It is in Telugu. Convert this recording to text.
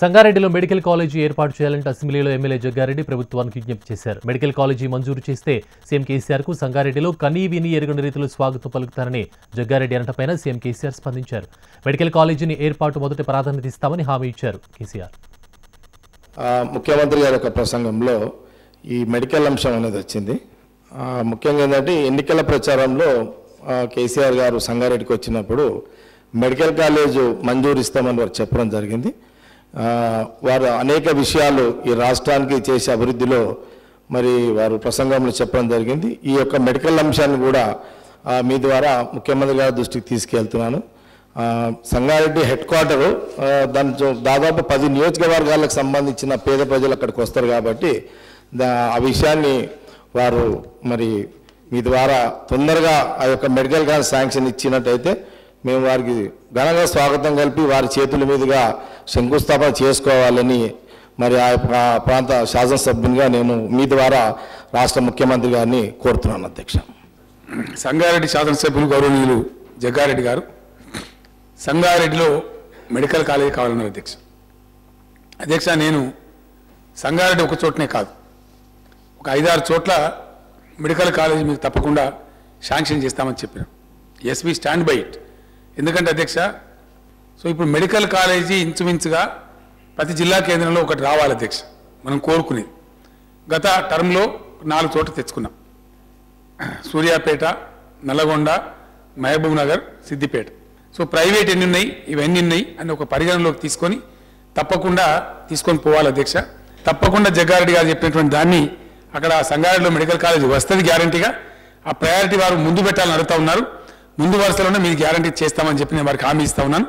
సంగారెడ్డిలో మెడికల్ కాలేజీ ఏర్పాటు చేయాలంటే అసెంబ్లీలో ఎమ్మెల్యే జగ్గారెడ్డి ప్రభుత్వానికి విజ్ఞప్తి చేశారు. మెడికల్ కాలేజీ మంజూరు చేస్తే సీఎం కేసీఆర్కు సంగారెడ్డిలో కనీ విని ఎరుగని రీతిలో స్వాగతం పలుకుతారని జగ్గారెడ్డి అనటపైన సీఎం కేసీఆర్ స్పందించారు. మెడికల్ కాలేజీని ఏర్పాటు మొదటి ప్రాధాన్యత ఇస్తామని హామీ ఇచ్చారు కేసీఆర్. ముఖ్యమంత్రి గారి యొక్క ప్రసంగంలో ఈ మెడికల్ అంశం అనేది వచ్చింది. ముఖ్యంగా ఏంటంటే ఎన్నికల ప్రచారంలో కేసీఆర్ గారు సంగారెడ్డికి వచ్చినప్పుడు మెడికల్ కాలేజ్ మంజూరు ఇస్తామని వారు చెప్పడం జరిగింది. వారు అనేక విషయాలు ఈ రాష్ట్రానికి చేసే అభివృద్ధిలో మరి వారు ప్రసంగంలో చెప్పడం జరిగింది. ఈ యొక్క మెడికల్ అంశాన్ని కూడా మీ ద్వారా ముఖ్యమంత్రి గారి దృష్టికి తీసుకెళ్తున్నాను. సంగారెడ్డి హెడ్ క్వార్టరు దాని దాదాపు పది నియోజకవర్గాలకు సంబంధించిన పేద ప్రజలు అక్కడికి వస్తారు కాబట్టి దా- ఆ విషయాన్ని వారు మరి మీ ద్వారా తొందరగా ఆ యొక్క మెడికల్ కాలేజ్ శాంక్షన్ ఇచ్చినట్టయితే మేము వారికి ఘనంగా స్వాగతం కలిపి వారి చేతుల మీదుగా శంకుస్థాపన చేసుకోవాలని మరి ఆ ప్రాంత శాసనసభ్యునిగా నేను మీ ద్వారా రాష్ట్ర ముఖ్యమంత్రి గారిని కోరుతున్నాను అధ్యక్ష. సంగారెడ్డి శాసనసభ్యులు గౌరవనీయులు జగ్గారెడ్డి గారు సంగారెడ్డిలో మెడికల్ కాలేజీ కావాలన్నారు అధ్యక్ష. అధ్యక్ష నేను సంగారెడ్డి ఒక చోటనే కాదు. ఒక ఐదారు చోట్ల మెడికల్ కాలేజీ మీకు తప్పకుండా శాంక్షన్ చేస్తామని చెప్పిన ఎస్వి స్టాండ్ బై ఇట్. ఎందుకంటే అధ్యక్ష సో ఇప్పుడు మెడికల్ కాలేజీ ఇంచుమించుగా ప్రతి జిల్లా కేంద్రంలో ఒకటి రావాలి అధ్యక్ష. మనం కోరుకునేది. గత టర్మ్లో నాలుగు చోట్ల తెచ్చుకున్నాం. సూర్యాపేట నల్లగొండ మహబూబ్ నగర్ సిద్దిపేట. సో ప్రైవేట్ ఎన్ని ఉన్నాయి ఇవన్నీ ఉన్నాయి అని ఒక పరిగణనలోకి తీసుకొని తప్పకుండా తీసుకొని పోవాలి అధ్యక్ష. తప్పకుండా జగ్గారెడ్డి గారు చెప్పినటువంటి దాన్ని అక్కడ సంగారెడ్డిలో మెడికల్ కాలేజ్ వస్తుంది గ్యారంటీగా. ఆ ప్రయారిటీ వారు ముందు పెట్టాలని అడుగుతా ఉన్నారు. ముందు వరుసలోనే మీరు గ్యారంటీ చేస్తామని చెప్పి నేను వారికి హామీ ఇస్తా ఉన్నాను.